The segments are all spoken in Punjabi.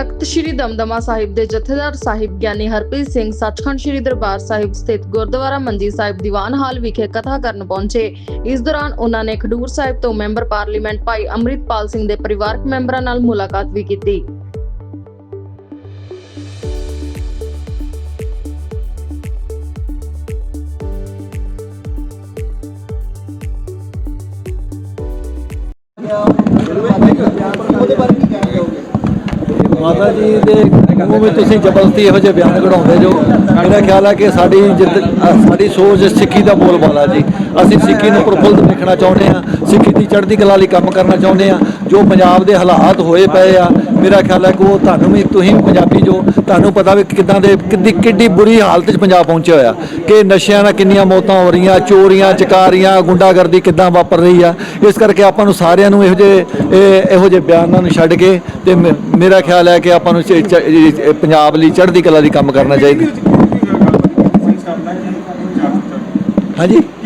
ਤਖਤ ਸ੍ਰੀ ਦਮਦਮਾ ਸਾਹਿਬ ਦੇ ਜਥੇਦਾਰ ਸਾਹਿਬ ਗਿਆਨੀ ਹਰਪ੍ਰੀਤ ਸਿੰਘ ਸੱਚਖੰਡ ਸ੍ਰੀ ਦਰਬਾਰ ਸਾਹਿਬ ਸਥਿਤ ਗੁਰਦੁਆਰਾ ਮੰਜੀ ਸਾਹਿਬ ਦੀਵਾਨ ਹਾਲ ਵਿਖੇ ਕਥਾ ਕਰਨ ਪਹੁੰਚੇ। ਇਸ ਦੌਰਾਨ ਉਹਨਾਂ ਨੇ ਖਡੂਰ ਸਾਹਿਬ ਤੋਂ ਮੈਂਬਰ ਪਾਰਲੀਮੈਂਟ ਭਾਈ ਅੰਮ੍ਰਿਤਪਾਲ ਸਿੰਘ ਦੇ ਪਰਿਵਾਰਕ ਮੈਂਬਰਾਂ ਨਾਲ ਮੁਲਾਕਾਤ ਵੀ ਕੀਤੀ। ਉਹਦੇ ਬਾਰੇ ਕੀ ਕਹਿਣਾ ਚਾਹੋਗੇ ਮਾਤਾ ਜੀ ਦੇ ਮੂੰਹ ਵਿੱਚ ਤੁਸੀਂ ਜ਼ਬਰਦਸਤੀ ਇਹੋ ਜਿਹੇ ਬਿਆਨ ਕਢਾਉਂਦੇ ਜੋ। ਮੇਰਾ ਖਿਆਲ ਹੈ ਕਿ ਸਾਡੀ ਜਿੱਦ ਸਾਡੀ ਸੋਚ ਸਿੱਖੀ ਦਾ ਬੋਲਬਾਲਾ ਜੀ। ਅਸੀਂ ਸਿੱਖੀ ਨੂੰ ਪ੍ਰਫੁੱਲਤ ਦੇਖਣਾ ਚਾਹੁੰਦੇ ਆ ਸਿੱਖੀ ਦੀ ਚੜ੍ਹਦੀ ਕਲਾ ਲਈ ਕੰਮ ਕਰਨਾ ਚਾਹੁੰਦੇ ਆ ਜੋ ਪੰਜਾਬ ਦੇ ਹਾਲਾਤ ਹੋਏ ਪਏ ਆ ਮੇਰਾ ਖਿਆਲ ਹੈ ਕਿ ਉਹ ਤੁਹਾਨੂੰ ਵੀ, ਤੁਸੀਂ ਪੰਜਾਬੀ ਜੋ, ਤੁਹਾਨੂੰ ਪਤਾ ਵੀ ਕਿਦਾਂ ਦੇ ਕਿੱਡੀ ਕਿੱਡੀ ਬੁਰੀ ਹਾਲਤ 'ਚ ਪੰਜਾਬ ਪਹੁੰਚਿਆ ਹੋਇਆ। ਕਿ ਨਸ਼ਿਆਂ ਨਾਲ ਕਿੰਨੀਆਂ ਮੌਤਾਂ ਹੋ ਰਹੀਆਂ, ਚੋਰੀਆਂ, ਚਕਾਰੀਆਂ, ਗੁੰਡਾਗਰਦੀ ਕਿੱਦਾਂ ਵਾਪਰ ਰਹੀ ਆ। ਇਸ ਕਰਕੇ ਆਪਾਂ ਨੂੰ ਸਾਰਿਆਂ ਨੂੰ ਇਹੋ ਜਿਹੇ, ਇਹ- ਇਹੋ ਜਿਹੇ ਬਿਆਨਾਂ ਨੂੰ ਛੱਡ ਕੇ ਤੇ ਮੇ- ਮੇਰਾ ਖਿਆਲ ਹੈ ਕਿ ਆਪਾਂ ਨੂੰ ਚ- ਪੰਜਾਬ ਲਈ, ਚੜ੍ਹਦੀ ਕਲਾ ਦੀ ਕੰਮ ਕਰਨਾ ਚਾਹੀਦਾ। ਹਾਂਜੀ।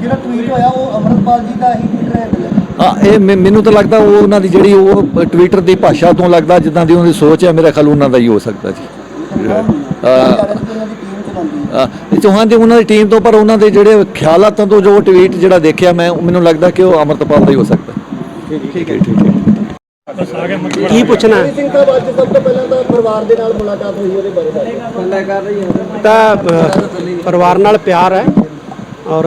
ਜਿਹੜਾ ਟਵੀਟ ਹੋਇਆ ਉਹ ਅਮਰਪਾਲ ਜੀ ਦਾ ਹੀ ਟਵੀਟ ਹੈ ਹਾਂ ਇਹ ਮੈਨੂੰ ਤਾਂ ਲੱਗਦਾ ਉਹ ਉਹਨਾਂ ਦੀ ਜਿਹੜੀ ਉਹ ਟਵਿੱਟਰ ਦੀ ਭਾਸ਼ਾ ਤੋਂ ਲੱਗਦਾ ਜਿੱਦਾਂ ਦੀ ਉਹਨਾਂ ਦੀ ਸੋਚ ਹੈ ਮੇਰਾ ਖਿਆਲ ਉਹਨਾਂ ਦਾ ਹੀ ਹੋ ਸਕਦਾ ਜੀ। ਇਹ ਚੌਹਾਨ ਦੀ ਉਹਨਾਂ ਦੀ ਟੀਮ ਤੋਂ ਪਰ ਉਹਨਾਂ ਦੇ ਜਿਹੜੇ ਖਿਆਲਾਤਾਂ ਤੋਂ ਜੋ ਟਵੀਟ ਜਿਹੜਾ ਦੇਖਿਆ ਮੈਂ ਮੈਨੂੰ ਲੱਗਦਾ ਕਿ ਉਹ ਅਮਰਤਪਾਲ ਦਾ ਹੀ ਹੋ ਸਕਦਾ। ਠੀਕ ਹੈ ਠੀਕ ਹੈ ਕੀ ਪੁੱਛਣਾ? ਹੈ? ਹਰੀ ਸਿੰਘ ਸਾਹਿਬ ਅੱਜ ਸਭ ਤੋਂ ਪਹਿਲਾਂ ਤਾਂ ਪਰਿਵਾਰ ਦੇ ਨਾਲ ਮੁਲਾਕਾਤ ਹੋਈ ਉਹਦੇ ਬਾਰੇ ਦੱਸੋ। ਤਾਂ ਅ, ਪਰਿਵਾਰ ਨਾਲ ਪਿਆਰ ਹੈ ਔਰ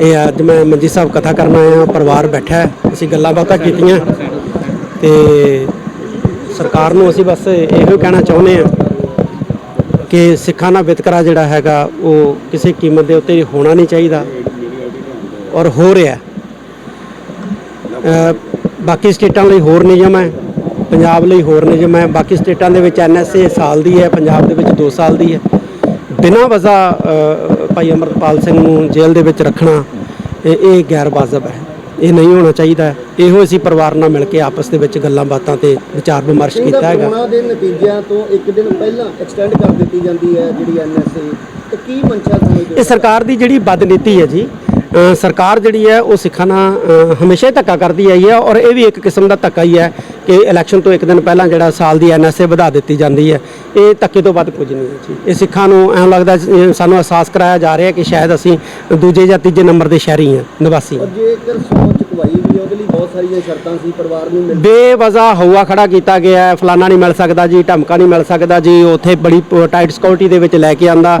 ਇਹ ਅੱਜ ਮੈਂ ਮੰਜੀ ਸਾਹਿਬ ਕਥਾ ਕਰਨ ਆਇਆ ਪਰਿਵਾਰ ਬੈਠਾ ਅਸੀਂ ਗੱਲਾਂ ਬਾਤਾਂ ਕੀਤੀਆਂ। ਤੇ ਸਰਕਾਰ ਨੂੰ ਅਸੀਂ ਬਸ ਇਹੋ ਕਹਿਣਾ ਚਾਹੁੰਦੇ ਹਾਂ ਕਿ ਸਿੱਖਾਂ ਦਾ ਵਿਤਕਰਾ ਜਿਹੜਾ ਹੈਗਾ, ਉਹ ਕਿਸੇ ਕੀਮਤ ਦੇ ਉੱਤੇ ਹੋਣਾ ਨਹੀਂ ਚਾਹੀਦਾ ਔਰ ਹੋ ਰਿਹਾ ਬਾਕੀ ਸਟੇਟਾਂ ਲਈ ਹੋਰ ਨਿਯਮ ਹੈ, ਪੰਜਾਬ ਲਈ ਹੋਰ ਨਿਯਮ ਹੈ। ਬਾਕੀ ਸਟੇਟਾਂ ਦੇ ਵਿੱਚ ਐਨਐਸਏ ਸਾਲ ਦੀ ਹੈ, ਪੰਜਾਬ ਦੇ ਵਿੱਚ 2 ਸਾਲ ਦੀ ਹੈ। ਬਿਨਾਂ ਵਜ੍ਹਾ ਅ, ਭਾਈ ਅਮਰਪਾਲ ਸਿੰਘ ਨੂੰ ਜੇਲ੍ਹ ਦੇ ਵਿੱਚ ਰੱਖਣਾ ਇਹ ਇਹ ਗੈਰ ਵਾਜਬ ਹੈ। ਇਹ ਨਹੀਂ ਹੋਣਾ ਚਾਹੀਦਾ। ਇਹੋ ਅਸੀਂ ਪਰਿਵਾਰ ਨਾਲ ਮਿਲ ਕੇ ਆਪਸ ਦੇ ਵਿੱਚ ਗੱਲਾਂ ਬਾਤਾਂ ਤੇ ਵਿਚਾਰ ਵਿਮਰਸ਼ ਕੀਤਾ ਹੈਗਾ। ਉਹਨਾਂ ਦੇ ਨਤੀਜਿਆਂ ਤੋਂ ਇੱਕ ਦਿਨ ਪਹਿਲਾਂ ਐਕਸਟੈਂਡ ਕਰ ਦਿੱਤੀ ਜਾਂਦੀ ਹੈ ਜਿਹੜੀ ਐਨਐਸਏ ਤੇ ਕੀ ਮਨਸ਼ਾ ਸਮਝਦੇ ਇਹ ਸਰਕਾਰ ਦੀ ਜਿਹੜੀ ਬਦਨੀਤੀ ਹੈ ਜੀ ਸਰਕਾਰ ਜਿਹੜੀ ਹੈ ਉਹ ਸਿੱਖਾਂ ਨਾਲ ਹਮੇਸ਼ਾ ਹੀ ਧੱਕਾ ਕਰਦੀ ਆਈ ਹੈ ਔਰ ਇਹ ਵੀ ਇੱਕ ਕਿਸਮ ਦਾ ਧੱਕਾ ਹੀ ਹੈ ਕਿ ਇਲੈਕਸ਼ਨ ਤੋਂ ਇੱਕ ਦਿਨ ਪਹਿਲਾਂ ਜਿਹੜਾ ਸਾਲ ਦੀ ਐਨਐਸਏ ਵਧਾ ਦਿੱਤੀ ਜਾਂਦੀ ਹੈ। ਇਹ ਧੱਕੇ ਤੋਂ ਵੱਧ ਕੁਝ ਨਹੀਂ ਹੈ ਜੀ। ਇਹ ਸਿੱਖਾਂ ਨੂੰ ਐਂ ਲੱਗਦਾ ਸਾਨੂੰ ਅਹਿਸਾਸ ਕਰਾਇਆ ਜਾ ਰਿਹਾ ਕਿ ਸ਼ਾਇਦ ਅਸੀਂ ਦੂਜੇ ਜਾਂ ਤੀਜੇ ਨੰਬਰ ਦੇ ਸ਼ਹਿਰੀ ਹਾਂ ਨਿਵਾਸੀ ਹਾਂ। ਜੇਕਰ ਸੋਚ ਚੁਕਵਾਈ ਵੀ ਉਹਦੇ ਲਈ ਬਹੁਤ ਸਾਰੀਆਂ ਸ਼ਰਤਾਂ ਸੀ ਪਰਿਵਾਰ ਨੂੰ ਮਿਲ ਬੇਵਜ਼ਾ ਹਵਾ ਖੜਾ ਕੀਤਾ ਗਿਆ ਹੈ ਫਲਾਨਾ ਨਹੀਂ ਮਿਲ ਸਕਦਾ ਜੀ ਢਮਕਾ ਨਹੀਂ ਮਿਲ ਸਕਦਾ ਜੀ ਉੱਥੇ ਬੜੀ ਟਾਈਟ ਸਿਕਿਉਰਿਟੀ ਦੇ ਵਿੱਚ ਲੈ ਕੇ ਆਂਦਾ।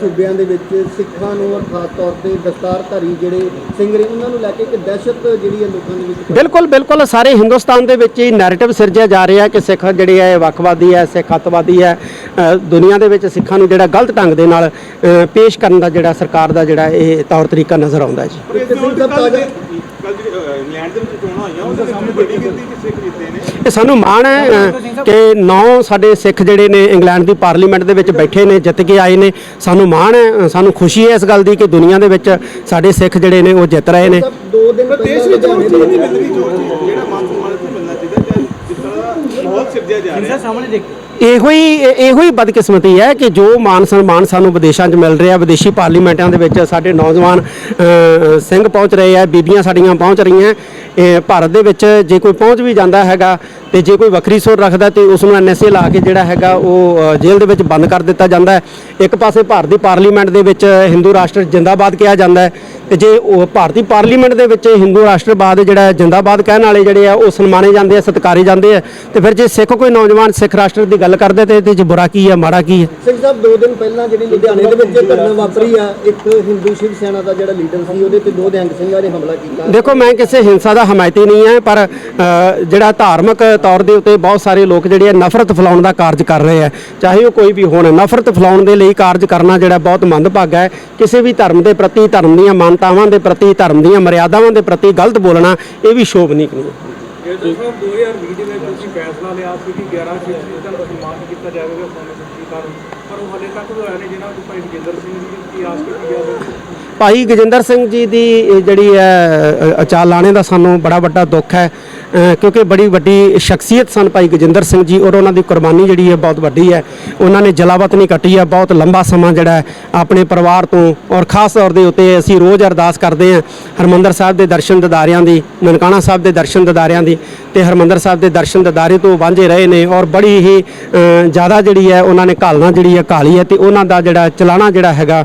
ਸੂਬਿਆਂ ਦੇ ਵਿੱਚ ਸਿੱਖਾਂ ਨੂੰ ਔਰ ਖਾਸ ਤੌਰ ਤੇ ਦਸਤਾਰਧਾਰੀ ਜਿਹੜੇ ਸਿੰਘ ਨੇ ਉਹਨਾਂ ਨੂੰ ਲੈ ਕੇ ਇੱਕ ਦਹਿਸ਼ਤ ਜਿਹੜੀ ਹੈ ਲੋਕਾਂ ਦੇ ਵਿੱਚ ਬਿਲਕੁਲ ਬਿਲਕੁਲ। ਸਾਰੇ ਹਿੰਦੁਸਤਾਨ ਦੇ ਵਿੱਚ ਹੀ ਨੈਰੇਟਿਵ ਸਿਰਜਿਆ ਜਾ ਰਿਹਾ ਕਿ ਸਿੱਖ ਜਿਹੜੇ ਹੈ ਇਹ ਵੱਖਵਾਦੀ ਹੈ ਸਿੱਖ ਅੱਤਵਾਦੀ ਹੈ। ਦੁਨੀਆ ਦੇ ਵਿੱਚ ਸਿੱਖਾਂ ਨੂੰ ਜਿਹੜਾ ਗਲਤ ਢੰਗ ਦੇ ਨਾਲ ਪੇਸ਼ ਕਰਨ ਦਾ ਜਿਹੜਾ ਸਰਕਾਰ ਦਾ ਜਿਹੜਾ ਇਹ ਤੌਰ ਤਰੀਕਾ ਨਜ਼ਰ ਆਉਂਦਾ ਜੀ। ਇੰਗਲੈਂਡ ਦੇ ਵਿੱਚ ਚੋਣਾਂ ਹੋਈਆਂ? ਉਹਦੇ ਸਾਹਮਣੇ ਵੱਡੀ ਗਿਣਤੀ ਵਿੱਚ ਸਿੱਖ ਜਿੱਤੇ ਨੇ। ਇਹ ਸਾਨੂੰ ਮਾਣ ਹੈ ਅ, ਕਿ ਨੌ ਸਾਡੇ ਸਿੱਖ ਜਿਹੜੇ ਨੇ ਇੰਗਲੈਂਡ ਦੀ ਪਾਰਲੀਮੈਂਟ ਦੇ ਵਿੱਚ ਬੈਠੇ ਨੇ ਜਿੱਤ ਕੇ ਆਏ ਨੇ। ਸਾਨੂੰ ਮਾਣ ਹੈ ਅ, ਸਾਨੂੰ ਖੁਸ਼ੀ ਹੈ ਇਸ ਗੱਲ ਦੀ ਕਿ ਦੁਨੀਆ ਦੇ ਵਿੱਚ ਸਾਡੇ ਸਿੱਖ ਜਿਹੜੇ ਨੇ ਉਹ ਜਿੱਤ ਰਹੇ ਨੇ। ਸਭ ਦੋ ਦਿਨ ਪਰ ਦੇਸ਼ ਵਿੱਚ ਲੁਧਿਆਣੇ ਉਹ ਚੀਜ਼ ਨਹੀਂ ਦੇ ਮਿਲ ਰਹੀ ਜੋ ਚੀਜ਼ ਜਿਹੜਾ ਮਾਨ ਸਨਮਾਨ ਇੱਥੇ ਮਿਲਣਾ ਜਾ ਰਿਹਾ। ਹੈ ਇਹੋ ਹੀ ਇਹੋ ਹੀ ਬਦਕਿਸਮਤੀ ਹੈ ਕਿ ਜੋ ਮਾਨ ਸਨਮਾਨ ਸਾਨੂੰ ਵਿਦੇਸ਼ਾਂ 'ਚ ਮਿਲ ਰਿਹਾ ਵਿਦੇਸ਼ੀ ਪਾਰਲੀਮੈਂਟਾਂ ਦੇ ਵਿੱਚ ਸਾਡੇ ਨੌਜਵਾਨ ਅ, ਸਿੰਘ ਪਹੁੰਚ ਰਹੇ ਆ ਬੀਬੀਆਂ ਸਾਡੀਆਂ ਪਹੁੰਚ ਰਹੀਆਂ। ਭਾਰਤ ਦੇ ਵਿੱਚ ਜੇ ਕੋਈ ਪਹੁੰਚ ਵੀ ਜਾਂਦਾ ਹੈਗਾ ਤੇ ਜੇ ਕੋਈ ਵੱਖਰੀ ਸੁਰ ਰੱਖਦਾ ਤੇ ਉਸ ਨੂੰ ਐਨਐਸਏ ਲਾ ਕੇ ਜਿਹੜਾ ਹੈਗਾ ਉਹ ਜੇਲ੍ਹ ਦੇ ਵਿੱਚ ਬੰਦ ਕਰ ਦਿੱਤਾ ਜਾਂਦਾ ਹੈ। ਇੱਕ ਪਾਸੇ ਭਾਰਤ ਦੀ ਪਾਰਲੀਮੈਂਟ ਦੇ ਵਿੱਚ ਹਿੰਦੂ ਰਾਸ਼ਟਰ ਜਿੰਦਾਬਾਦ ਕਿਹਾ ਜਾਂਦਾ ਹੈ ਤੇ ਜੇ ਉਹ ਭਾਰਤੀ ਪਾਰਲੀਮੈਂਟ ਦੇ ਵਿੱਚ ਹਿੰਦੂ ਰਾਸ਼ਟਰਵਾਦ ਜਿਹੜਾ ਜਿੰਦਾਬਾਦ ਕਹਿਣ ਵਾਲੇ ਜਿਹੜੇ ਆ ਉਹ ਸਨਮਾਨੇ ਜਾਂਦੇ ਆ ਸਤਿਕਾਰੇ ਜਾਂਦੇ ਆ। ਤੇ ਫਿਰ ਜੇ ਸਿੱਖ ਕੋਈ ਨੌਜਵਾਨ ਸਿੱਖ ਰਾਸ਼ਟਰ ਦੀ ਗੱਲ ਕਰਦੇ ਤੇ ਇਹਦੇ 'ਚ ਬੁਰਾ ਕੀ ਹੈ ਮਾੜਾ ਕੀ ਹੈ ਸਿੰਘ ਸਾਹਿਬ ਦੋ ਦਿਨ ਪਹਿਲਾਂ ਜਿਹੜੀ ਲੁਧਿਆਣੇ ਦੇ ਵਿੱਚ ਘਟਨਾ ਵਾਪਰੀ ਆ ਇੱਕ ਹਿੰਦੂ ਸ਼ਿਵ ਸੈਨਾ ਦਾ ਜਿਹੜਾ ਲੀਡਰ ਸੀ ਉਹਦੇ ਤੇ ਦੋ ਦਿਆਂਗ ਸਿੰਘਾਂ ਨੇ ਹਮਲਾ ਕੀਤਾ। ਦੇਖੋ ਮੈਂ ਕਿਸੇ ਹਿੰਸਾ ਦਾ ਹਮਾਇਤੀ ਨਹੀਂ ਹੈ, ਪਰ ਜਿਹੜਾ ਧਾਰਮਿਕ ਤੌਰ ਦੇ ਉੱਤੇ ਬਹੁਤ ਸਾਰੇ ਲੋਕ ਜਿਹੜੇ ਆ ਨਫ਼ਰਤ ਫੈਲਾਉਣ ਦਾ ਕਾਰਜ ਕਰ ਰਹੇ ਆ। ਚਾਹੇ ਉਹ ਕੋਈ ਵੀ ਹੋਣ, ਨਫ਼ਰਤ ਫੈਲਾਉਣ ਦੇ ਲਈ ਕਾਰਜ ਕਰਨਾ ਜਿਹੜਾ ਬਹੁਤ ਮੰਦਭਾਗਾ ਹੈ। ਕਿਸੇ ਵੀ ਧਰਮ ਦੇ ਪ੍ਰਤੀ, ਧਰਮ ਦੀਆਂ ਮਾਨਤਾਵਾਂ ਦੇ ਪ੍ਰਤੀ, ਧਰਮ ਦੀਆਂ ਮਰਿਆਦਾਵਾਂ ਦੇ ਪ੍ਰਤੀ ਗਲਤ ਬੋਲਣਾ, ਇਹ ਵੀ ਸ਼ੋਭਨੀਕ ਨਹੀਂ ਹੈ ਜਦੋਂ ਸਾਹਿਬ 2020 ਦੇ ਵਿੱਚ ਤੁਸੀਂ ਫੈਸਲਾ ਲਿਆ ਸੀ ਕਿ 11 ਸਿੱਖ ਦਾ ਸਨਮਾਨ ਕੀਤਾ ਜਾਵੇਗਾ ਸੋਨੇ ਸਿੱਖੀ ਪਰ ਉਹ ਹਲੇ ਤੱਕ ਹੋਇਆ ਨਹੀਂ ਜਿਹਨਾਂ ਨੂੰ ਭਾਈ ਜਗਿੰਦਰ ਸਿੰਘ ਜੀ ਦੀ ਆਸ ਕੀਤੀ ਜਾ ਸਕਦੀ ਭਾਈ ਗਜਿੰਦਰ ਸਿੰਘ ਜੀ ਦੀ ਜਿਹੜੀ ਹੈ ਅਚਾਲ ਲਾਣੇ ਦਾ ਸਾਨੂੰ ਬੜਾ ਵੱਡਾ ਦੁੱਖ ਹੈ ਕਿਉਂਕਿ ਬੜੀ ਵੱਡੀ ਸ਼ਖਸੀਅਤ ਸਨ ਭਾਈ ਗਜਿੰਦਰ ਸਿੰਘ ਜੀ ਔਰ ਉਹਨਾਂ ਦੀ ਕੁਰਬਾਨੀ ਜਿਹੜੀ ਹੈ ਬਹੁਤ ਵੱਡੀ ਹੈ। ਉਹਨਾਂ ਨੇ ਜਲਾਵਤ ਨਹੀਂ ਕੱਟੀ ਹੈ, ਬਹੁਤ ਲੰਬਾ ਸਮਾਂ ਜਿਹੜਾ ਆਪਣੇ ਪਰਿਵਾਰ ਤੋਂ ਔਰ ਖਾਸ ਤੌਰ ਦੇ ਉੱਤੇ ਅਸੀਂ ਰੋਜ਼ ਅਰਦਾਸ ਕਰਦੇ ਹਾਂ ਹਰਮੰਦਰ ਸਾਹਿਬ ਦੇ ਦਰਸ਼ਨ ਦਿਦਾਰਿਆਂ ਦੀ, ਨਨਕਾਣਾ ਸਾਹਿਬ ਦੇ ਦਰਸ਼ਨ ਦਿਦਾਰਿਆਂ ਦੀ ਤੇ ਹਰਮੰਦਰ ਸਾਹਿਬ ਦੇ ਦਰਸ਼ਨ ਦਿਦਾਰੇ ਤੋਂ ਵਾਂਝੇ ਰਹੇ ਨੇ ਔਰ ਬੜੀ ਹੀ ਜ਼ਿਆਦਾ ਜਿਹੜੀ ਹੈ, ਉਹਨਾਂ ਨੇ ਘਾਲਣਾ ਜਿਹੜੀ ਹੈ ਘਾਲੀ ਹੈ ਤੇ ਉਹਨਾਂ ਦਾ ਜਿਹੜਾ ਚਲਾਣਾ ਜਿਹੜਾ ਹੈਗਾ